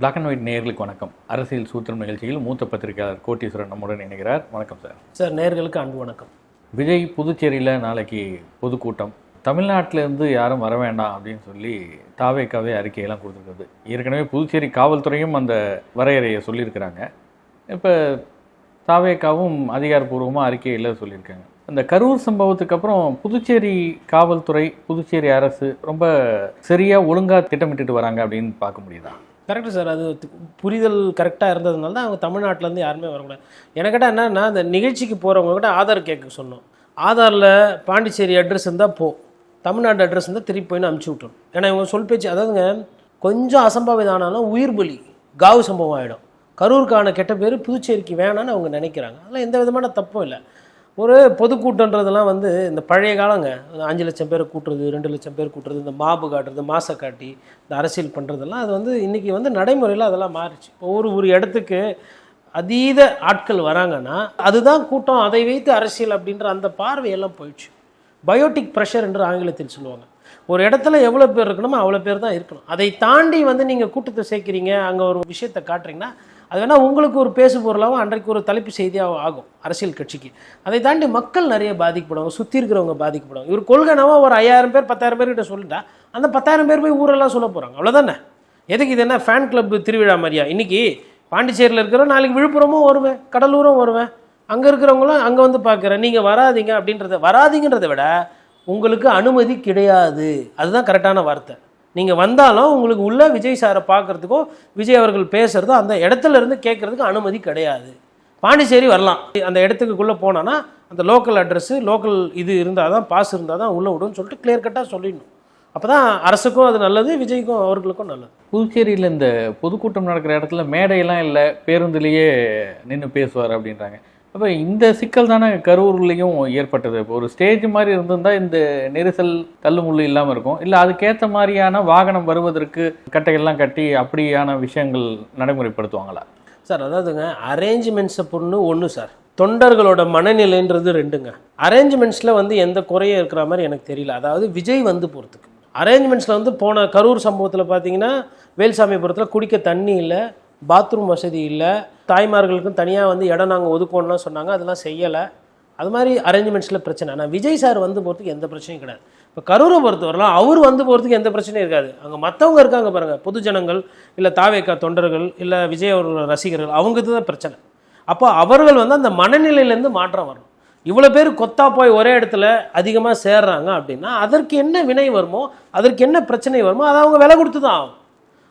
Black and white நேயர்களுக்கு வணக்கம். அரசியல் சூத்திரம் நிகழ்ச்சியில் மூத்த பத்திரிகையாளர் கோட்டீஸ்வரன் நம்முடன் இணைகிறார். வணக்கம் சார். சார் நேர்களுக்கு அன்பு வணக்கம். விஜய் புதுச்சேரியில் நாளைக்கு பொதுக்கூட்டம். தமிழ்நாட்டில இருந்து யாரும் வர வேண்டாம் அப்படின்னு சொல்லி தாவேக்காவே அறிக்கையெல்லாம் கொடுத்துருக்குது ஏற்கனவே புதுச்சேரி காவல்துறையும் அந்த வரையறையை சொல்லியிருக்கிறாங்க. இப்போ தாவேக்காவும் அதிகாரப்பூர்வமாக அறிக்கையில் சொல்லியிருக்காங்க. இந்த கரூர் சம்பவத்துக்கு அப்புறம் புதுச்சேரி காவல்துறை புதுச்சேரி அரசு ரொம்ப சரியாக ஒழுங்காக திட்டமிட்டுட்டு வராங்க அப்படின்னு பார்க்க முடியுதா? கரெக்டு சார் அது புரிதல் கரெக்டாக இருந்ததுனால தான் அவங்க தமிழ்நாட்டிலேருந்து யாருமே வரக்கூடாது. எனக்கிட்ட என்னன்னா அந்த நிகழ்ச்சிக்கு போகிறவங்ககிட்ட ஆதார் கேட்க சொன்னோம். ஆதாரில் பாண்டிச்சேரி அட்ரஸ் இருந்தால் போ. தமிழ்நாடு அட்ரஸ் இருந்தால் திருப்பி போயின்னு அமுச்சு விட்டுரும். ஏன்னா இவங்க சொல் பேச்சு அதாவதுங்க கொஞ்சம் அசம்பாவிதம் ஆனாலும் உயிர் பலி காவு சம்பவம் ஆகிடும் கரூருக்கான கெட்ட பேர் புதுச்சேரிக்கு வேணான்னு அவங்க நினைக்கிறாங்க. அதெல்லாம் எந்த விதமான தப்பும் இல்லை. ஒரு பொதுக்கூட்டன்றதெல்லாம் வந்து இந்த பழைய காலங்க. அஞ்சு லட்சம் பேர் கூட்டுறது ரெண்டு லட்சம் பேர் கூட்டுறது இந்த மாபு காட்டுறது மாசை காட்டி இந்த அரசியல் பண்ணுறதெல்லாம் அது வந்து இன்றைக்கி வந்து நடைமுறையில் அதெல்லாம் மாறிச்சு இப்போ ஒரு ஒரு இடத்துக்கு அதீத ஆட்கள் வராங்கன்னா அதுதான் கூட்டம். அதை வைத்து அரசியல் அப்படின்ற அந்த பார்வையெல்லாம் போயிடுச்சு. பயோட்டிக் ப்ரெஷர் என்று ஆங்கிலத்தில் சொல்லுவாங்க. ஒரு இடத்துல எவ்வளோ பேர் இருக்கணுமோ அவ்வளோ பேர் தான் இருக்கணும். அதை தாண்டி வந்து நீங்கள் கூட்டத்தை சேர்க்குறீங்க அங்கே ஒரு விஷயத்தை காட்டுறீங்கன்னா அது வேணால் உங்களுக்கு ஒரு பேசு பொருளாகவும் அன்றைக்கு ஒரு தலைப்பு செய்தியாக ஆகும் அரசியல் கட்சிக்கு. அதை தாண்டி மக்கள் நிறைய பாதிக்கப்படுவாங்க சுற்றி இருக்கிறவங்க பாதிக்கப்படுவாங்க. இவர் கொள்கைனாவோ ஒரு ஐயாயிரம் பேர் பத்தாயிரம் பேர்கிட்ட சொல்லிட்டா அந்த பத்தாயிரம் பேர் போய் ஊரெல்லாம் சொல்ல போகிறாங்க அவ்வளோதானே எதுக்கு இது என்ன ஃபேன் கிளப் திருவிழா மாதிரியா? இன்றைக்கி பாண்டிச்சேரியில் இருக்கிறோம் நாளைக்கு விழுப்புரமும் வருவேன் கடலூரும் வருவேன். அங்கே இருக்கிறவங்களும் அங்கே வந்து பார்க்குறேன். நீங்கள் வராதீங்க அப்படின்றத வராதிங்கன்றத விட உங்களுக்கு அனுமதி கிடையாது. அதுதான் கரெக்டான வார்த்தை. நீங்கள் வந்தாலும் உங்களுக்கு உள்ள விஜய் சாரை பார்க்குறதுக்கோ விஜய் அவர்கள் பேசுகிறதோ அந்த இடத்துல இருந்து கேட்குறதுக்கு அனுமதி கிடையாது. பாண்டிச்சேரி வரலாம். அந்த இடத்துக்குள்ளே போனோன்னா அந்த லோக்கல் அட்ரஸ்ஸு லோக்கல் இது இருந்தால் தான் பாஸ் இருந்தால் தான் உள்ளே விடுன்னு சொல்லிட்டு கிளியர் கட்டாக சொல்லிடணும். அப்போ தான் அரசுக்கும் அது நல்லது விஜய்க்கும் அவர்களுக்கும் நல்லது. புதுச்சேரியில் இந்த பொதுக்கூட்டம் நடக்கிற இடத்துல மேடையெல்லாம் இல்லை பேருந்துலேயே நின்று பேசுவார் அப்படின்றாங்க. அப்போ இந்த சிக்கல் தானே கரூர்லேயும் ஏற்பட்டது. இப்போ ஒரு ஸ்டேஜ் மாதிரி இருந்திருந்தா இந்த நெரிசல் தள்ளுமுள்ளு இல்லாமல் இருக்கும். இல்லை அதுக்கேற்ற மாதிரியான வாகனம் வருவதற்கு கட்டைகள்லாம் கட்டி அப்படியான விஷயங்கள் நடைமுறைப்படுத்துவாங்களா? சார் அதாவதுங்க அரேஞ்ச்மெண்ட்ஸை பொண்ணு ஒன்று சார். தொண்டர்களோட மனநிலைன்றது ரெண்டுங்க. அரேஞ்ச்மெண்ட்ஸில் வந்து எந்த குறையும் இருக்கிற மாதிரி எனக்கு தெரியல. அதாவது விஜய் வந்து போகிறதுக்கு அரேஞ்ச்மெண்ட்ஸில் வந்து போன கரூர் சம்பவத்தில் பார்த்தீங்கன்னா வேல்சாமிபுரத்தில் குடிக்க தண்ணி இல்லை பாத்ரூம் வசதி இல்லை. தாய்மார்களுக்கும் தனியாக வந்து இடம் நாங்கள் ஒதுக்கணும்லாம் சொன்னாங்க. அதெல்லாம் செய்யலை. அது மாதிரி அரேஞ்ச்மெண்ட்ஸில் பிரச்சனை. ஆனால் விஜய் சார் வந்து போகிறதுக்கு எந்த பிரச்சனையும் கிடையாது. இப்போ கரூரை பொறுத்தவரைலாம் அவர் வந்து போகிறதுக்கு எந்த பிரச்சனையும் இருக்காது. அங்கே மற்றவங்க இருக்காங்க பாருங்கள் பொதுஜனங்கள் இல்லை தாவேக்கா தொண்டர்கள் இல்லை விஜய் அவர்களோட ரசிகர்கள் அவங்களுக்கு தான் பிரச்சனை. அப்போ அவர்கள் வந்து அந்த மனநிலையிலேருந்து மாற்றம் வரணும். இவ்வளோ பேர் கொத்தா போய் ஒரே இடத்துல அதிகமாக சேர்றாங்க அப்படின்னா அதற்கு என்ன வினை வருமோ அதற்கு என்ன பிரச்சனை வருமோ அதை அவங்க விலை கொடுத்து தான் ஆகும்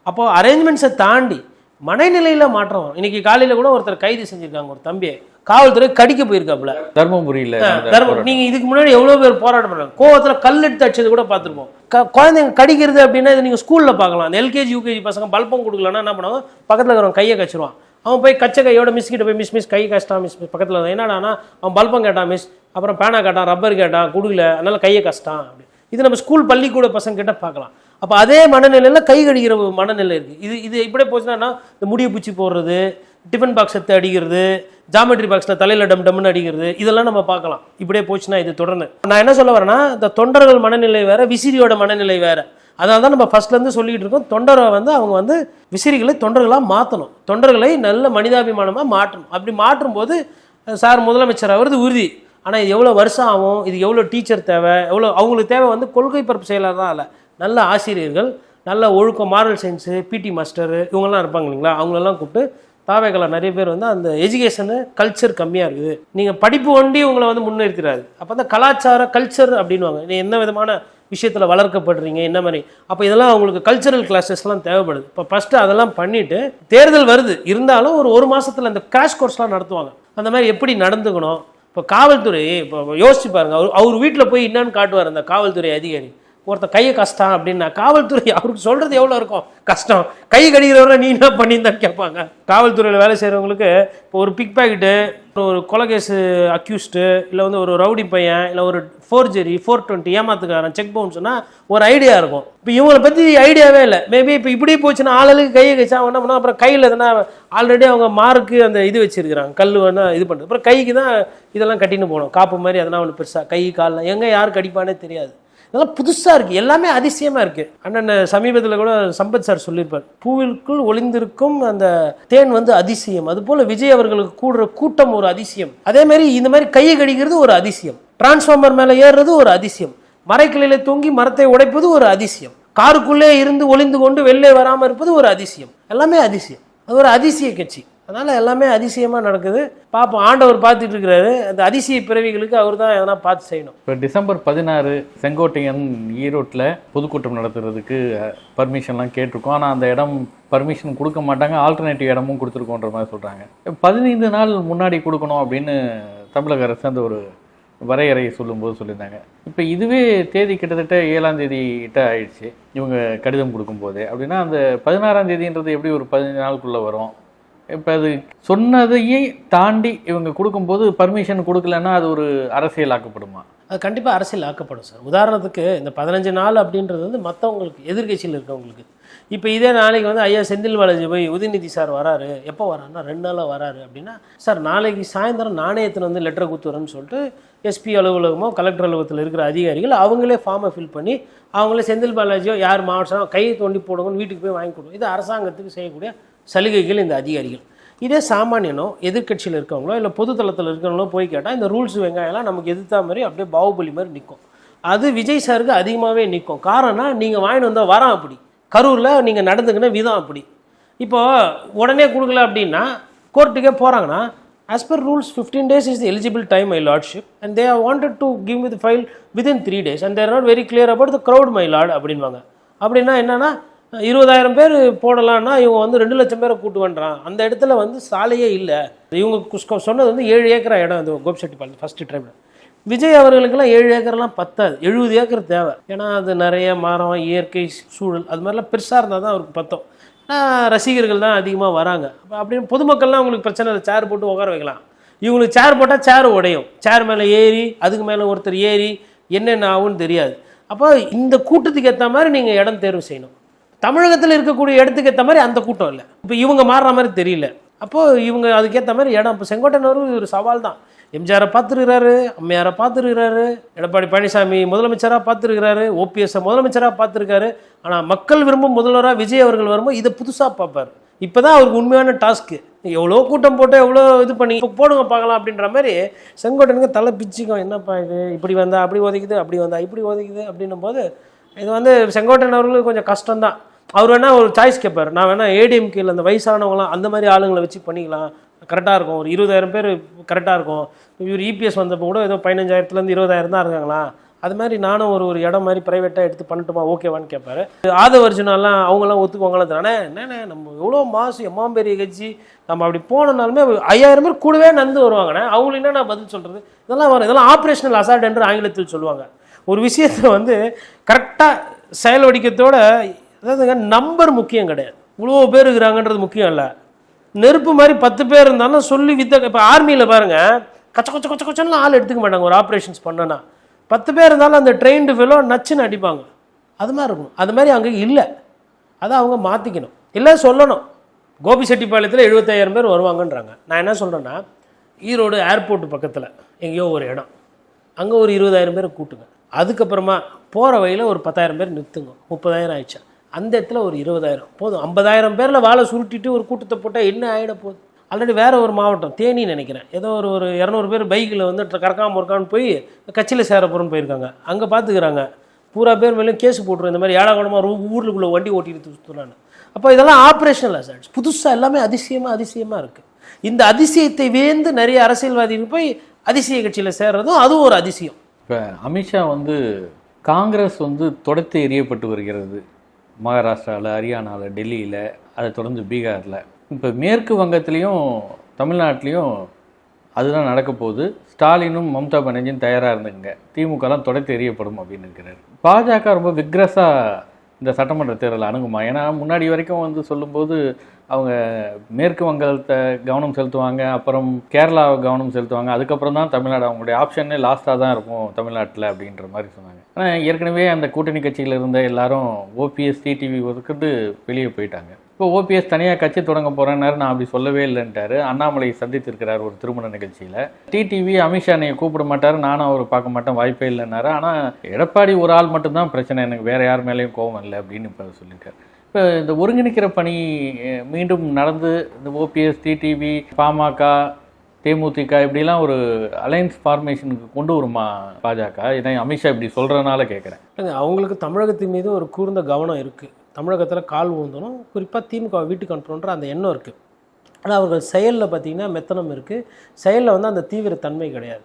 அப்போது அரேஞ்ச்மெண்ட்ஸை தாண்டி மனநிலையில் மாற்றம் இன்னைக்கு காலையில் கூட ஒருத்தர் கைது செஞ்சுருக்காங்க ஒரு தம்பியை. காவல்துறை கடிக்க போயிருக்காப்புல. தர்மபுரியில் தர்மம் நீங்க இதுக்கு முன்னாடி எவ்வளவு பேர் போராட்டம் பண்ணாங்க? கோவத்துல கல் எடுத்து அடிச்சது கூட பார்த்துருப்போம். க- குழந்தைங்க கடிக்கிறது அப்படின்னா இதை நீங்க ஸ்கூல்ல பார்க்கலாம். அந்த எல்கேஜி யூகேஜி பசங்க பல்பம் கொடுக்கலன்னா என்ன பண்ணுவாங்க? பக்கத்துல இருக்கிறவங்க கையை கச்சிருவான். அவன் போய் கச்ச கையோட மிஸ் கிட்ட போய் மிஸ் மிஸ் கை கஷ்டம் மிஸ் மிஸ் பக்கத்துல. என்னடானா அவன் பல்பம் கேட்டான் மிஸ் அப்புறம் பேனா கேட்டான் ரப்பர் கேட்டான் கொடுக்கல. அதனால கையை கஷ்டம் அப்படி. இது நம்ம ஸ்கூல் பள்ளிக்கூட பசங்க கிட்ட பார்க்கலாம். அப்போ அதே மனநிலையில் கை கடிக்கிற ஒரு மனநிலை இருக்குது இது இது இப்படியே போச்சுன்னா இந்த முடிய பூச்சி போடுறது டிஃபன் பாக்ஸ் எடுத்து அடிக்கிறது ஜாமெட்ரி பாக்ஸில் தலையில் டம் டம்னு அடிக்கிறது இதெல்லாம் நம்ம பார்க்கலாம். இப்படியே போச்சுன்னா இது தொடர்ந்து. நான் என்ன சொல்ல வரேன்னா இந்த தொண்டர்கள் மனநிலை வேறு விசிறியோட மனநிலை வேறு. அதனால தான் நம்ம ஃபர்ஸ்ட்லேருந்து சொல்லிக்கிட்டு இருக்கோம் தொண்டரை வந்து அவங்க வந்து விசிறிகளை தொண்டர்களாக மாற்றணும் தொண்டர்களை நல்ல மனிதாபிமானமாக மாற்றணும். அப்படி மாற்றும் போது சார் முதலமைச்சர் ஆகிறது உறுதி. ஆனால் இது எவ்வளோ வருஷம் ஆகும்? இது எவ்வளோ டீச்சர் தேவை? எவ்வளோ அவங்களுக்கு தேவை வந்து கொள்கை பரப்பு செயலாக தான் இல்லை. நல்ல ஆசிரியர்கள் நல்ல ஒழுக்கம் மாரல் சயின்ஸு பிடி மாஸ்டர் இவங்கெல்லாம் இருப்பாங்க இல்லைங்களா? அவங்களெல்லாம் கூப்பிட்டு தாவேக்கலா நிறைய பேர் வந்து அந்த எஜுகேஷனு கல்ச்சர் கம்மியாக இருக்குது. நீங்கள் படிப்பு ஒண்டி உங்களை வந்து முன்னிறுத்திடாது. அப்போ தான் கலாச்சார கல்ச்சர் அப்படின்வாங்க நீ என்ன விதமான விஷயத்தில் வளர்க்கப்படுறீங்க என்ன மாதிரி? அப்போ இதெல்லாம் அவங்களுக்கு கல்ச்சரல் கிளாஸஸ்லாம் தேவைப்படுது. இப்போ ஃபஸ்ட்டு அதெல்லாம் பண்ணிவிட்டு தேர்தல் வருது. இருந்தாலும் ஒரு ஒரு மாதத்தில் அந்த கிராஷ் கோர்ஸ்லாம் நடத்துவாங்க. அந்த மாதிரி எப்படி நடந்துக்கணும்? இப்போ காவல்துறை இப்போ யோசிச்சு பாருங்கள் அவர் அவர் வீட்டில் போய் என்னன்னு காட்டுவார் அந்த காவல்துறை அதிகாரி. ஒருத்தன் கையை கஷ்டம் அப்படின்னா காவல்துறை அவருக்கு சொல்கிறது எவ்வளோ இருக்கும்? கஷ்டம். கை கடிக்கிறவரை நீ என்ன பண்ணியிருந்தான்னு கேட்பாங்க. காவல்துறையில் வேலை செய்கிறவங்களுக்கு இப்போ ஒரு பிக் பாக்கெட்டு ஒரு கொலகேஸு அக்யூஸ்டு இல்லை வந்து ஒரு ரவுடி பையன் இல்லை ஒரு ஃபோர்ஜரி ஃபோர் டுவெண்ட்டி ஏமாத்துக்காரன் செக் பவுன்ஸ்னா ஒரு ஐடியா இருக்கும். இப்போ இவங்களை பற்றி ஐடியாவே இல்லை. மேபி இப்போ இப்படி போச்சுன்னா ஆளுக்கு கையை கழிச்சா அவன் என்ன பண்ணுவோம் அப்புறம் கையில் எதனா ஆல்ரெடி அவங்க மார்க்கு அந்த இது வச்சிருக்கிறாங்க. கல் வேணா இது பண்ணுறது அப்புறம் கைக்கு தான் இதெல்லாம் கட்டின்னு போகணும். காப்பு மாதிரி எதனா ஒன்று பெருசாக கை காலில் எங்கே யார் கடிப்பானே தெரியாது. இதெல்லாம் புதுசாக இருக்குது எல்லாமே அதிசயமாக இருக்குது அண்ணன் சமீபத்தில் கூட சம்பத் சார் சொல்லியிருப்பார். பூவிற்குள் ஒளிந்திருக்கும் அந்த தேன் வந்து அதிசயம். அதுபோல் விஜய் அவர்களுக்கு கூடுற கூட்டம் ஒரு அதிசயம். அதே மாதிரி இந்த மாதிரி கையை கடிக்கிறது ஒரு அதிசயம். டிரான்ஸ்ஃபார்மர் மேலே ஏறுறது ஒரு அதிசயம். மரைக்கிளையில் தொங்கி மரத்தை உடைப்பது ஒரு அதிசயம். காருக்குள்ளே இருந்து ஒளிந்து கொண்டு வெளிலே வராமல் இருப்பது ஒரு அதிசயம். எல்லாமே அதிசயம். அது ஒரு அதிசய கட்சி. அதனால் எல்லாமே அதிசயமாக நடக்குது. பார்ப்போம் ஆண்டவர் பார்த்துட்டு இருக்கிறாரு அந்த அதிசய பிறவிகளுக்கு அவர் தான் எதனா பார்த்து செய்யணும். இப்போ டிசம்பர் பதினாறு செங்கோட்டையன் ஈரோட்டில் பொதுக்கூட்டம் நடத்துறதுக்கு பர்மிஷன்லாம் கேட்டிருக்கோம். ஆனால் அந்த இடம் பர்மிஷன் கொடுக்க மாட்டாங்க. ஆல்டர்னேட்டிவ் இடமும் கொடுத்துருக்கோன்ற மாதிரி சொல்கிறாங்க பதினைந்து நாள் முன்னாடி கொடுக்கணும் அப்படின்னு தமிழக அரசு அந்த ஒரு வரையறையை சொல்லும்போது சொல்லியிருந்தாங்க. இப்போ இதுவே தேதி கிட்டத்தட்ட ஏழாம் தேதி கிட்ட ஆயிடுச்சு. இவங்க கடிதம் கொடுக்கும்போது. அப்படின்னா அந்த பதினாறாம் தேதின்றது எப்படி ஒரு பதினஞ்சு நாளுக்குள்ளே வரும்? இப்போ அது சொன்னதையே தாண்டி இவங்க கொடுக்கும்போது பர்மிஷன் கொடுக்கலன்னா அது ஒரு அரசியல் ஆக்கப்படுமா அது கண்டிப்பாக அரசியல் ஆக்கப்படும் சார். உதாரணத்துக்கு இந்த பதினஞ்சு நாள் அப்படின்றது வந்து மற்றவங்களுக்கு எதிர்க்கட்சியில் இருக்கவங்களுக்கு. இப்போ இதே நாளைக்கு வந்து ஐயா செந்தில் பாலாஜி போய் உதயநிதி சார் வராரு எப்போ வராருன்னா ரெண்டு நாளாக வராரு அப்படின்னா சார் நாளைக்கு சாயந்தரம் நாணயத்தில் வந்து லெட்டர் கொடுத்துறேன்னு சொல்லிட்டு எஸ்பி அலுவலகமோ கலெக்டர் அலுவலகத்தில் இருக்கிற அதிகாரிகள் அவங்களே ஃபார்மை ஃபில் பண்ணி அவங்களே செந்தில் பாலாஜியோ யார் மாவட்டம் கையை தோண்டி போடுங்கன்னு வீட்டுக்கு போய் வாங்கி கொடுக்கும் இது அரசாங்கத்துக்கு செய்யக்கூடிய சலுகைகள் இந்த அதிகாரிகள். இதே சாமானியனோ எதிர்க்கட்சியில் இருக்கவங்களோ இல்லை பொதுத்தளத்தில் இருக்கிறவங்களோ போய் கேட்டால் இந்த ரூல்ஸ் வெங்காயம்லாம் நமக்கு எதிர்த்தா மாதிரி அப்படியே பாகுபலி மாதிரி நிற்கும் அது விஜய் சாருக்கு அதிகமாகவே நிற்கும் காரணம் நீங்கள் வாங்கிட்டு வந்தால் வரான் அப்படி. கரூரில் நீங்கள் நடந்துக்கின விதம் அப்படி. இப்போ உடனே கொடுக்கல அப்படின்னா கோர்ட்டுக்கே போகிறாங்கன்னா as per rules 15 days is the eligible time my lordship. And they have wanted to give me the file within three days. And they are not very clear about the crowd my lord அப்படின்வாங்க. அப்படின்னா என்னன்னா இருபதாயிரம் பேர் போடலான்னா இவங்க வந்து ரெண்டு லட்சம் பேரை கூட்டு வந்துறான் அந்த இடத்துல வந்து சாலையே இல்லை. இவங்க சொன்னது வந்து ஏழு ஏக்கரா இடம் அது கோபிச்செட்டிப்பாளையம் ஃபஸ்ட்டு ட்ரைவில் விஜய் அவர்களுக்கெல்லாம் ஏழு ஏக்கர்லாம் பத்தாது. எழுபது ஏக்கர் தேவை. ஏன்னா அது நிறைய மரம் இயற்கை சூழல் அது மாதிரிலாம் பெருசாக இருந்தால் தான் அவருக்கு பத்தம். ரசிகர்கள் தான் அதிகமாக வராங்க. அப்போ அப்படின்னு பொதுமக்கள்லாம் அவங்களுக்கு பிரச்சனை இல்லை. சேர் போட்டு உட்கார வைக்கலாம். இவங்களுக்கு சேர் போட்டால் சேர் உடையும். சேர் மேலே ஏறி அதுக்கு மேலே ஒருத்தர் ஏறி என்னென்ன ஆகும்னு தெரியாது. அப்போ இந்த கூட்டத்துக்கு ஏற்ற மாதிரி நீங்கள் இடம் தேர்வு செய்யணும். தமிழகத்தில் இருக்கக்கூடிய இடத்துக்கு ஏற்ற மாதிரி அந்த கூட்டம் இல்லை. இப்போ இவங்க மாறுற மாதிரி தெரியல. அப்போது இவங்க அதுக்கேற்ற மாதிரி இடம். இப்போ செங்கோட்டையன் அவர்கள் ஒரு சவால் தான். எம்ஜிஆரை பார்த்துருக்கிறாரு அம்மையாரை பார்த்துருக்கிறாரு எடப்பாடி பழனிசாமி முதலமைச்சராக பார்த்துருக்கிறாரு ஓபிஎஸ்ஸை முதலமைச்சராக பார்த்துருக்காரு. ஆனால் மக்கள் விரும்பும் முதல்வராக விஜய் அவர்கள் வரும்போது இதை புதுசாக பார்ப்பார். இப்போ தான் அவருக்கு உண்மையான டாஸ்க்கு எவ்வளோ கூட்டம் போட்டு எவ்வளோ இது பண்ணி இப்போ போடுங்க பார்க்கலாம் அப்படின்ற மாதிரி செங்கோட்டனுக்கு தலை பிச்சுக்கும். என்னப்பா இது? இப்படி வந்தா அப்படி ஒதைக்குது அப்படி வந்தா இப்படி ஒதைக்குது அப்படின்னும் போது இது வந்து செங்கோட்டையன் அவர்களுக்கு கொஞ்சம் கஷ்டம்தான். அவர் வேணா ஒரு சாய்ஸ் கேட்பார். நான் வேணா ஏடிஎம்கேல அந்த வயசானவங்களாம் அந்த மாதிரி ஆளுங்களை வச்சு பண்ணிக்கலாம். கரெக்டாக இருக்கும். ஒரு இருபதாயிரம் பேர் கரெக்டாக இருக்கும். இவர் இபிஎஸ் வந்தப்போ கூட ஏதோ பதினஞ்சாயிரத்துலேருந்து இருபதாயிரம் தான் இருக்காங்களா அது மாதிரி நானும் ஒரு ஒரு இடம் மாதிரி ப்ரைவேட்டாக எடுத்து பண்ணட்டுமா? ஓகேவான்னு கேட்பாரு. ஆதவர்ஜுனாலாம் அவங்களாம் ஒத்துக்குவாங்களாம் தானே என்னண்ணே நம்ம எவ்வளோ மாசு எம்மா பெரிய கட்சி. நம்ம அப்படி போனனாலுமே ஐயாயிரம் பேர் கூடவே நந்து வருவாங்கண்ணே. அவங்களுக்கு என்ன நான் பதில் சொல்கிறது இதெல்லாம் வரும். இதெல்லாம் ஆப்ரேஷனல் அசால்ட் என்று ஆங்கிலத்தில் சொல்லுவாங்க. ஒரு விஷயத்தை வந்து கரெக்டாக செயல்வடிக்கத்தோட அதாவதுங்க நம்பர் முக்கியம் கிடையாது. இவ்வளோ பேர் இருக்கிறாங்கன்றது முக்கியம் இல்லை. நெருப்பு மாதிரி பத்து பேர் இருந்தாலும் சொல்லி வித்த இப்போ ஆர்மியில் பாருங்க கச்ச கொச்ச கொச்ச கொச்சன்னு ஆள் எடுத்துக்க மாட்டாங்க. ஒரு ஆப்ரேஷன்ஸ் பண்ணனா பத்து பேர் இருந்தாலும் அந்த ட்ரெயின்டு ஃபெலோ நச்சுன்னு அடிப்பாங்க. அது மாதிரி இருக்கும். அது மாதிரி அங்கே இல்லை. அதை அவங்க மாற்றிக்கணும் இல்லை சொல்லணும். கோபிச்செட்டிப்பாளையத்தில் எழுபத்தாயிரம் பேர் வருவாங்கன்றாங்க. நான் என்ன சொல்கிறேன்னா ஈரோடு ஏர்போர்ட் பக்கத்தில் எங்கேயோ ஒரு இடம். அங்கே ஒரு இருபதாயிரம் பேரை கூட்டுங்க. அதுக்கப்புறமா போகிற வழியில் ஒரு பத்தாயிரம் பேர் நிறுத்துங்க. முப்பதாயிரம் ஆயிடுச்சு? அந்த இடத்துல ஒரு இருபதாயிரம். போதும். ஐம்பதாயிரம் பேரில் வாழை சுருட்டிட்டு ஒரு கூட்டத்தை போட்டால் என்ன ஆகிட போகுது? ஆல்ரெடி வேறு ஒரு மாவட்டம் தேனி நினைக்கிறேன். ஏதோ ஒரு ஒரு இரநூறு பேர் பைக்கில் வந்து கறக்காம இருக்கான்னு போய் கட்சியில் சேர போகிறோன்னு போயிருக்காங்க. அங்கே பார்த்துக்கிறாங்க பூரா பேர் மேலேயும் கேஸ் போட்டுரும். இந்த மாதிரி ஏழாகணமாக ஊருக்குள்ளே வண்டி ஓட்டிட்டு சுற்றுறான்னு அப்போ இதெல்லாம் ஆப்ரேஷனல் அசாட்ஸ் புதுசாக எல்லாமே அதிசயமாக அதிசயமாக இருக்குது இந்த அதிசயத்தை வேந்து நிறைய அரசியல்வாதிகள் போய் அதிசய கட்சியில் சேர்றதும் அதுவும் ஒரு அதிசயம். இப்போ அமித்ஷா வந்து காங்கிரஸ் வந்து தொடர்த்து எரியப்பட்டு வருகிறது. மகாராஷ்டிராவில் ஹரியானாவில் டெல்லியில் அதை தொடர்ந்து பீகாரில். இப்போ மேற்கு வங்கத்துலேயும் தமிழ்நாட்டிலையும் அதுதான் நடக்க போகுது. ஸ்டாலினும் மம்தா பானர்ஜியும் தயாராக இருந்துங்க திமுகலாம் தொடர்த்து எரியப்படும் அப்படின்னு இருக்கிறார் பாஜக ரொம்ப விக்ரஸாக இந்த சட்டமன்ற தேர்தல் அணுகுமா? ஏன்னா முன்னாடி வரைக்கும் வந்து சொல்லும்போது அவங்க மேற்கு வங்கத்தை கவனம் செலுத்துவாங்க அப்புறம் கேரளாவை கவனம் செலுத்துவாங்க. அதுக்கப்புறம் தான் தமிழ்நாடு அவங்களுடைய ஆப்ஷனே லாஸ்ட்டாக தான் இருக்கும் தமிழ்நாட்டில் அப்படின்ற மாதிரி சொன்னாங்க. ஆனால் ஏற்கனவே அந்த கூட்டணி கட்சியில் இருந்த எல்லாரும் ஓபிஎஸ் டிடிவி ஒதுக்கிட்டு வெளியே போயிட்டாங்க. இப்போ ஓபிஎஸ் தனியாக கட்சி தொடங்க போகிறேன்னாரு நான் அப்படி சொல்லவே இல்லைன்ட்டாரு. அண்ணாமலை சந்தித்திருக்கிறார் ஒரு திருமண நிகழ்ச்சியில். டிடிவி அமித்ஷா என்னை கூப்பிட மாட்டார் நானும் அவர் பார்க்க மாட்டேன் வாய்ப்பே இல்லைன்னாரு. ஆனால் எடப்பாடி ஒரு ஆள் மட்டும்தான் பிரச்சனை எனக்கு வேறு யார் மேலேயும் கோவம் இல்லை அப்படின்னு இப்போ சொல்லிட்டார் இப்போ இந்த ஒருங்கிணைக்கிற பணி மீண்டும் நடந்து இந்த ஓபிஎஸ் டிடிவி பாமக தேமுதிக இப்படிலாம் ஒரு அலையன்ஸ் ஃபார்மேஷனுக்கு கொண்டு வருமா பாஜக? இதை அமித்ஷா இப்படி சொல்கிறனால கேட்குறேன் அவங்களுக்கு தமிழகத்தின் மீது ஒரு கூர்ந்த கவனம் இருக்குது தமிழகத்தில் கால் ஊந்தணும். குறிப்பாக திமுக வீட்டுக்கு அனுப்பணுன்ற அந்த எண்ணம் இருக்குது ஆனால் அவர்கள் செயலில் பார்த்தீங்கன்னா மெத்தனம் இருக்குது செயலில் வந்து அந்த தீவிரத்தன்மை கிடையாது.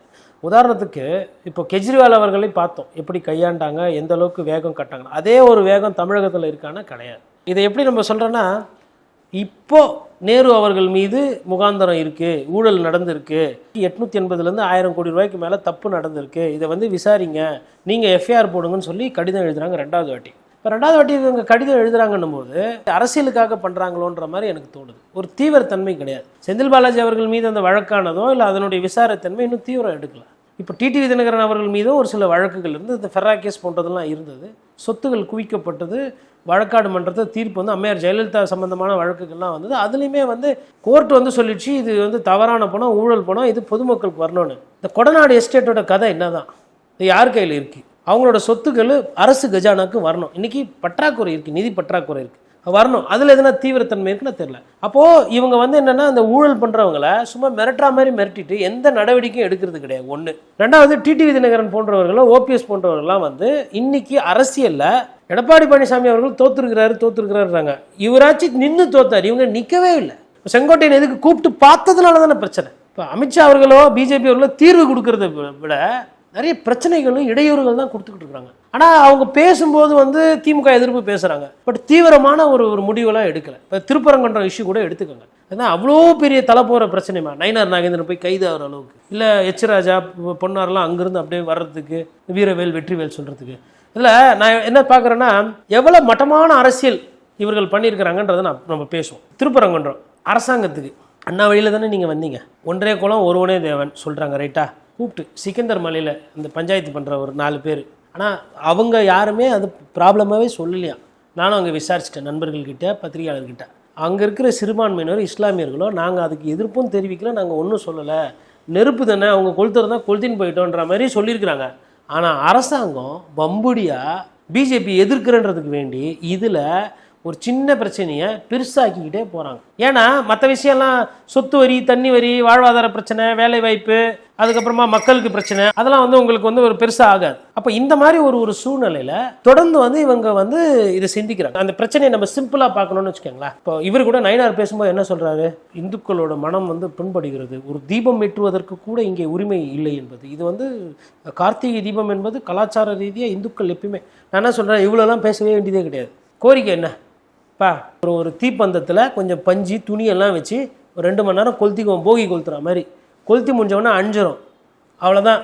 உதாரணத்துக்கு இப்போ கெஜ்ரிவால் அவர்களை பார்த்தோம். எப்படி கையாண்டாங்க எந்த அளவுக்கு வேகம் கட்டாங்க. அதே ஒரு வேகம் தமிழகத்தில் இருக்கான்னா கிடையாது. இதை எப்படி நம்ம சொல்கிறோன்னா இப்போது நேரு அவர்கள் மீது முகாந்தரம் இருக்குது ஊழல் நடந்திருக்கு. எட்நூற்றி எண்பதுலேருந்து ஆயிரம் கோடி ரூபாய்க்கு மேலே தப்பு நடந்திருக்கு. இதை வந்து விசாரிங்க. நீங்கள் எஃப்ஐஆர் போடுங்கன்னு சொல்லி கடிதம் எழுதுறாங்க ரெண்டாவது வாட்டி. இப்போ ரெண்டாவது வாட்டி இவங்க கடிதம் எழுதுறாங்கன்னும் போது அரசியலுக்காக பண்ணுறாங்களோன்ற மாதிரி எனக்கு தோணுது. ஒரு தீவிரத்தன்மை கிடையாது. செந்தில் பாலாஜி அவர்கள் மீது அந்த வழக்கானதோ இல்லை அதனுடைய விசாரத்தன்மை இன்னும் தீவிரம் எடுக்கல. இப்போ டிடிவி தினகரன் அவர்கள் மீதும் ஒரு சில வழக்குகள் இருந்து இந்த ஃபெரா கேஸ் போன்றதெல்லாம் இருந்தது. சொத்துகள் குவிக்கப்பட்டது வழக்காடு மன்றத்தை தீர்ப்பு வந்து அம்மையார் ஜெயலலிதா சம்பந்தமான வழக்குகள்லாம் வந்தது. அதுலேயுமே வந்து கோர்ட் வந்து சொல்லிடுச்சு இது வந்து தவறான பணம் ஊழல் பணம் இது பொதுமக்களுக்கு வரணும்னு. இந்த கொடநாடு எஸ்டேட்டோட கதை என்னதான்? இது யார் கையில் இருக்குது அவங்களோட சொத்துக்கள் அரசு கஜானாக்கு வரணும். இன்றைக்கி பற்றாக்குறை இருக்குது நிதி பற்றாக்குறை இருக்குது வரணும். அதில் எதுனா தீவிரத்தன்மை இருக்குன்னு தெரில அப்போது இவங்க வந்து என்னென்னா அந்த ஊழல் பண்ணுறவங்கள சும்மா மிரட்டுற மாதிரி மிரட்டிட்டு எந்த நடவடிக்கையும் எடுக்கிறது கிடையாது. ஒன்று ரெண்டாவது டிடிவி விதிநகரன் போன்றவர்களும் ஓபிஎஸ் போன்றவர்கள்லாம் வந்து இன்னைக்கு அரசியலில் எடப்பாடி பழனிசாமி அவர்கள் தோத்துருக்கிறாரு தோத்துருக்கிறாருறாங்க இவராச்சும் நின்று தோத்தார். இவங்க நிற்கவே இல்லை. செங்கோட்டையன் எதுக்கு கூப்பிட்டு பார்த்ததுனால தானே பிரச்சனை. இப்போ அமித்ஷா அவர்களோ பிஜேபி அவர்களோ தீர்வு கொடுக்கறத விட நிறைய பிரச்சனைகளும் இடையூறுகள் தான் கொடுத்துக்கிட்டு இருக்காங்க. ஆனால் அவங்க பேசும்போது வந்து திமுக எதிர்ப்பு பேசுகிறாங்க பட் தீவிரமான ஒரு ஒரு முடிவெல்லாம் எடுக்கலை. இப்போ திருப்பரங்குன்றம் இஷ்யூ கூட எடுத்துக்கோங்க. ஏன்னா அவ்வளோ பெரிய தலை போகிற பிரச்சனைமா நயினார் நாகேந்திரன் போய் கைது ஆகிற அளவுக்கு. இல்லை எச் ராஜா பொ- பொன்னார்லாம் அங்கேருந்து அப்படியே வர்றதுக்கு வீரவேல் வெற்றிவேல் சொல்கிறதுக்கு இதில் நான் என்ன பார்க்குறேன்னா எவ்வளோ மட்டமான அரசியல் இவர்கள் பண்ணியிருக்கிறாங்கன்றதை நான் நம்ம பேசுவோம். திருப்பரங்குன்றம் அரசாங்கத்துக்கு. அண்ணா வழியில் தானே நீங்கள் வந்தீங்க. ஒன்றே குலம் ஒருவனே தேவன் சொல்கிறாங்க ரைட்டா கூப்பிட்டு சிக்கந்தர் மலையில் இந்த பஞ்சாயத்து பண்ணுற ஒரு நாலு பேர். ஆனால் அவங்க யாருமே அது ப்ராப்ளமாகவே சொல்லலையா? நானும் அங்கே விசாரிச்சிட்டேன் நண்பர்கள்கிட்ட பத்திரிகையாளர்கிட்ட. அங்கே இருக்கிற சிறுபான்மையினர் இஸ்லாமியர்களோ நாங்கள் அதுக்கு எதிர்ப்பும் தெரிவிக்கல நாங்கள் ஒன்றும் சொல்லலை. நெருப்பு தானே அவங்க கொளுத்துறதா கொளுத்தின்னு போயிட்டோன்ற மாதிரி சொல்லியிருக்கிறாங்க. ஆனால் அரசாங்கம் பம்புடியாக பிஜேபி எதிர்க்கிறன்றதுக்கு வேண்டி இதில் ஒரு சின்ன பிரச்சனையை பெருசாக்கிக்கிட்டே போகிறாங்க ஏன்னா மற்ற விஷயம்லாம் சொத்து வரி தண்ணி வரி வாழ்வாதார பிரச்சனை வேலைவாய்ப்பு அதுக்கப்புறமா மக்களுக்கு பிரச்சனை அதெல்லாம் வந்து உங்களுக்கு வந்து ஒரு பெருசாக ஆகாது. அப்போ இந்த மாதிரி ஒரு ஒரு சூழ்நிலையில் தொடர்ந்து வந்து இவங்க வந்து இதை சிந்திக்கிறாங்க. அந்த பிரச்சனையை நம்ம சிம்பிளாக பார்க்கணும்னு வச்சுக்கோங்களேன். இப்போ இவர் கூட நயனார் பேசும்போது என்ன சொல்கிறாரு இந்துக்களோட மனம் வந்து புண்படுகிறது. ஒரு தீபம் ஏற்றுவதற்கு கூட இங்கே உரிமை இல்லை என்பது. இது வந்து கார்த்திகை தீபம் என்பது கலாச்சார ரீதியாக இந்துக்கள் எப்பயுமே நான் என்ன சொல்கிறேன் இவ்வளோலாம் பேசவே வேண்டியதே கிடையாது. கோரிக்கை என்ன? பா ஒரு ஒரு தீப்பந்தத்தில் கொஞ்சம் பஞ்சு துணியெல்லாம் வச்சு ஒரு ரெண்டு மணி நேரம் கொளுத்திக்குவோம். போகி கொளுத்துற மாதிரி. கொளுத்தி முடிஞ்சவொடனே அஞ்சிரும் அவ்வளோதான்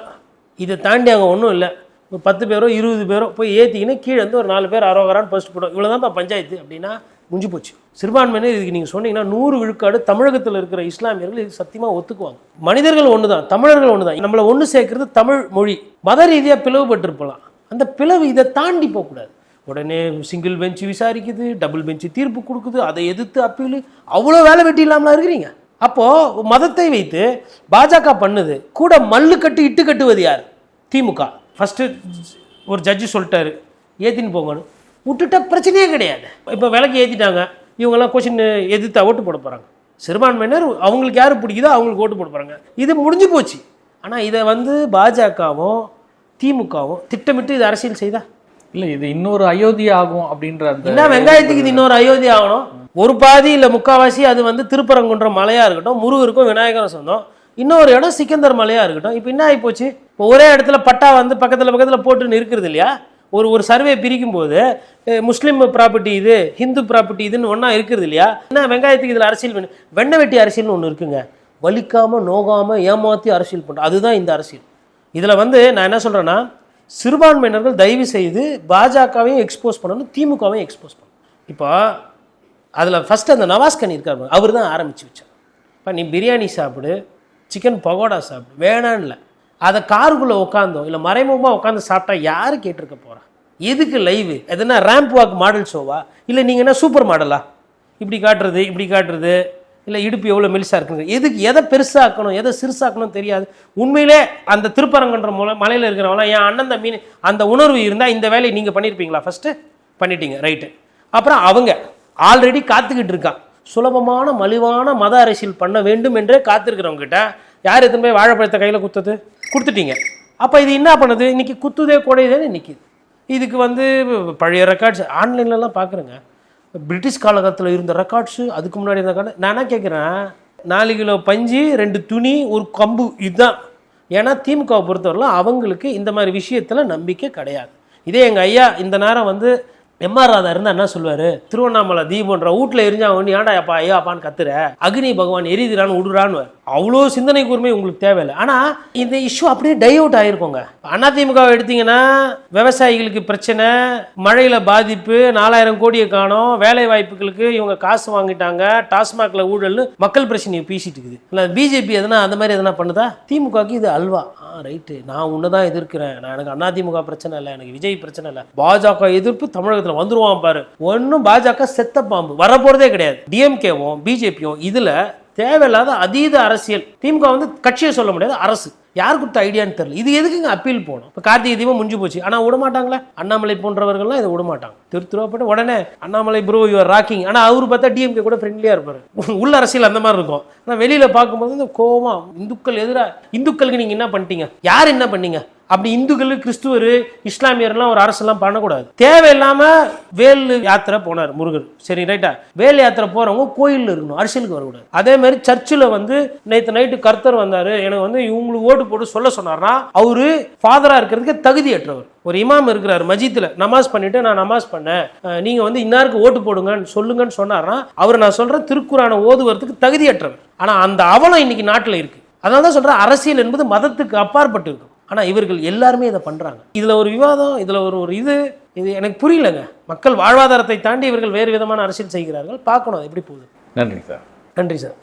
இதை தாண்டி அங்கே ஒன்றும் இல்லை. ஒரு பத்து பேரோ இருபது பேரோ போய் ஏற்றிக்கின்னு கீழே வந்து ஒரு நாலு பேர் அரோகரான்னு ஃபர்ஸ்ட் போடும் இவ்வளோ தான்ப்பா பஞ்சாயத்து அப்படின்னா முடிஞ்சு போச்சு. சிறுபான்மையினர் இதுக்கு நீங்கள் சொன்னீங்கன்னா நூறு விழுக்காடு தமிழகத்தில் இருக்கிற இஸ்லாமியர்கள் இது சத்தியமாக ஒத்துக்குவாங்க. மனிதர்கள் ஒன்று தான் தமிழர்கள் ஒன்று தான் நம்மளை ஒன்று சேர்க்கறது தமிழ் மொழி. மத ரீதியாக பிளவுபட்டிருப்பலாம். அந்த பிளவு இதை தாண்டி போகக்கூடாது. உடனே சிங்கிள் பெஞ்ச் விசாரிக்குது டபுள் பெஞ்சு தீர்ப்பு கொடுக்குது அதை எதிர்த்து அப்பீல் அவ்வளோ வேலை வெட்டி இல்லாமலாம் இருக்கிறீங்க? அப்போது மதத்தை வைத்து பாஜக பண்ணுது. கூட மல்லு கட்டி இட்டு கட்டுவது யார்? திமுக. ஃபஸ்ட்டு ஒரு ஜட்ஜி சொல்லிட்டாரு. ஏற்றின்னு போங்கன்னு. விட்டுட்டா பிரச்சனையே கிடையாது. இப்போ விலைக்கு ஏற்றிட்டாங்க இவங்கெல்லாம் கொஷின் எதிர்த்து ஓட்டு போட போகிறாங்க சிறுபான்மையினர் அவங்களுக்கு யார் பிடிக்குதோ அவங்களுக்கு ஓட்டு போட போகிறாங்க இது முடிஞ்சு போச்சு. ஆனால் இதை வந்து பாஜகவும் திமுகவும் திட்டமிட்டு இது அரசியல் செய்தா? இல்லை இது இன்னொரு அயோத்தி ஆகும் அப்படின்ற அந்த என்ன வெங்காயத்துக்கு இது இன்னொரு அயோத்தி ஆகணும்? ஒரு பாதி இல்லை முக்காவாசி அது வந்து திருப்பரங்குன்றம் மலையா இருக்கட்டும் முருகருக்கும் விநாயகரும் சொந்தம். இன்னொரு இடம் சிக்கந்தர் மலையா இருக்கட்டும். இப்போ என்ன ஆகி போச்சு இப்போ ஒரே இடத்துல பட்டா வந்து பக்கத்தில் பக்கத்தில் போட்டுன்னு இருக்கிறது இல்லையா? ஒரு ஒரு சர்வே பிரிக்கும் போது முஸ்லீம் ப்ராப்பர்ட்டி இது ஹிந்து ப்ராப்பர்ட்டி இதுன்னு ஒன்றா இருக்கிறது இல்லையா? என்ன வெங்காயத்துக்கு இதில் அரசியல் வெண்ணை வெட்டி அரசியல்னு ஒன்று இருக்குங்க. வலிக்காமல் நோகாமல் ஏமாத்தி அரசியல் பண்ணுறோம் அதுதான் இந்த அரசியல். இதில் வந்து நான் என்ன சொல்கிறேன்னா சிறுபான்மையினர்கள் தயவு செய்து பாஜகவையும் எக்ஸ்போஸ் பண்ணணும் திமுகவையும் எக்ஸ்போஸ் பண்ணணும். இப்போ அதில் ஃபஸ்ட்டு அந்த நவாஸ்கனி இருக்கார் அவர் தான் ஆரம்பித்து வச்சார். இப்போ நீ பிரியாணி சாப்பிடு சிக்கன் பகோடா சாப்பிடு வேணான்ல அதை காருக்குள்ளே உட்காந்தோம் இல்லை மறைமுகமாக உட்காந்து சாப்பிட்டா யார் கேட்டிருக்க போகிறா எதுக்கு லைவு எதுனா ரேம்ப் வாக் மாடல் ஷோவா இல்லை நீங்கள் என்ன சூப்பர் மாடலா இப்படி காட்டுறது இப்படி காட்டுறது. இல்லை இடுப்பு எவ்வளோ மெலிசாக இருக்குங்க எதுக்கு எதை பெருசாக்கணும் எதை சிறுசாக்கணும் தெரியாது. உண்மையிலே அந்த திருப்பரங்கன்ற மூலம் மலையில் இருக்கிறவங்களாம் என் அண்ணன் தம்பி அந்த உணர்வு இருந்தால் இந்த வேலையை நீங்கள் பண்ணியிருப்பீங்களா ஃபஸ்ட்டு பண்ணிட்டீங்க ரைட்டு அப்புறம் அவங்க ஆல்ரெடி காத்துக்கிட்டு இருக்கான். சுலபமான மலிவான மத அரசியல் பண்ண வேண்டும் என்றே காத்திருக்கிறவங்ககிட்ட யார் எத்தனை போய் வாழைப்பழத்தை கையில் குத்துது? கொடுத்துட்டீங்க. அப்போ இது என்ன பண்ணுது? இன்னைக்கு குத்துதே குடையுதேன்னு நிற்கிது இதுக்கு வந்து பழைய ரெக்கார்ட்ஸ் ஆன்லைன்லலாம் பார்க்குறேங்க பிரிட்டிஷ் காலகட்டத்தில் இருந்த ரெக்கார்ட்ஸு அதுக்கு முன்னாடி இருந்த நான் என்ன கேட்குறேன்? நாலு கிலோ பஞ்சு ரெண்டு துணி ஒரு கம்பு இதுதான். ஏன்னா திமுகவை பொறுத்தவரையிலும் அவங்களுக்கு இந்த மாதிரி விஷயத்தில் நம்பிக்கை கிடையாது. இதே எங்கள் ஐயா இந்த நேரம் வந்து எம்ஆர் ராதா இருந்தால் என்ன சொல்லுவார்? திருவண்ணாமலை தீபன்ற வீட்டில் எரிஞ்சா ஒன்று ஏன்டா அப்பா ஐயா அப்பான்னு கத்துற? அக்னி பகவான் எரிதிரான்னு விடுறான்னு அவ்வளோ சிந்தனை கூர்மை உங்களுக்கு தேவையில்லை. ஆனால் இந்த இஷ்யூ அப்படியே டை அவுட் ஆகிருக்கோங்க அதிமுக எடுத்தீங்கன்னா விவசாயிகளுக்கு பிரச்சனை மழையில் பாதிப்பு நாலாயிரம் கோடியை காணோம் வேலை வாய்ப்புகளுக்கு இவங்க காசு வாங்கிட்டாங்க டாஸ்மாகில் ஊழல்னு மக்கள் பிரச்சனையை பேசிட்டு இருக்குது. இல்லை பிஜேபி எதனா அந்த மாதிரி எதனா பண்ணுதா? திமுகவுக்கு இது அல்வா. ஆ ரைட்டு நான் ஒன்று தான் எதிர்க்கிறேன். நான் எனக்கு அதிமுக பிரச்சனை இல்லை எனக்கு விஜய் பிரச்சனை இல்லை. பாஜக எதிர்ப்பு தமிழகத்தில் வந்துருவான் பாரு. ஒன்றும் பாஜக செத்த பாம்பு. வரப்போகிறதே கிடையாது. டிஎம்கேவும் பிஜேபியும் இதில் தேவையில்லாத அதீத அரசியல். திமுக வந்து கட்சியை சொல்ல முடியாது அரசு. யார் கொடுத்த ஐடியான்னு தெரியல. இது எதுக்குங்க அப்பீல் போகணும் இப்போ கார்த்திகை தீபம் முடிஞ்சு போச்சு. ஆனால் விட மாட்டாங்களே? அண்ணாமலை போன்றவர்கள்லாம் இதை விட மாட்டாங்க. திரு உடனே அண்ணாமலை ப்ரோ யுவர் ராக்கிங் ஆனால் அவர் பார்த்தா டிஎம்கே கூட ஃப்ரெண்ட்லியாக இருப்பார். உள்ள அரசியல் அந்த மாதிரி இருக்கும். ஆனால் வெளியில் பார்க்கும்போது இந்த கோவம் இந்துக்கள் எதிராக இந்துக்களுக்கு நீங்கள் என்ன பண்ணிட்டீங்க? யார் என்ன பண்ணீங்க? அப்படி இந்துக்கள் கிறிஸ்துவர் இஸ்லாமியர்லாம் ஒரு அரசெல்லாம் பண்ணக்கூடாது. தேவையில்லாம வேல் யாத்திரை போனார் முருகன் சரி ரைட்டா வேல் யாத்திரை போறவங்க கோயிலில் இருக்கணும் அரசியலுக்கு வரக்கூடாது. அதே மாதிரி சர்ச்சில் வந்து நேற்று நைட்டு கர்த்தர் வந்தாரு. எனக்கு வந்து இவங்களுக்கு ஓட்டு போட்டு சொல்ல சொன்னார்னா அவரு ஃபாதரா இருக்கிறதுக்கு தகுதியற்றவர். ஒரு இமாம் இருக்கிறார் மஜித்தில். நமாஸ் பண்ணிட்டு நான் நமாஸ் பண்ணேன். நீங்க வந்து இன்னாருக்கு ஓட்டு போடுங்கன்னு சொல்லுங்கன்னு சொன்னார்னா அவர் நான் சொல்றேன் திருக்குறானை ஓதுவதற்கு தகுதியற்றவர். ஆனா அந்த அவலம் இன்னைக்கு நாட்டில் இருக்கு. அதனால தான் சொல்றேன் அரசியல் என்பது மதத்துக்கு அப்பாற்பட்டு இருக்கும் ஆனால் இவர்கள் எல்லாருமே இதை பண்ணுறாங்க இதில் ஒரு விவாதம் இதில் ஒரு ஒரு இது இது எனக்கு புரியலங்க. மக்கள் வாழ்வாதாரத்தை தாண்டி இவர்கள் வேறு விதமான அரசியல் செய்கிறார்கள். பார்க்கணும் அது எப்படி போகுது. நன்றி சார். நன்றி சார்.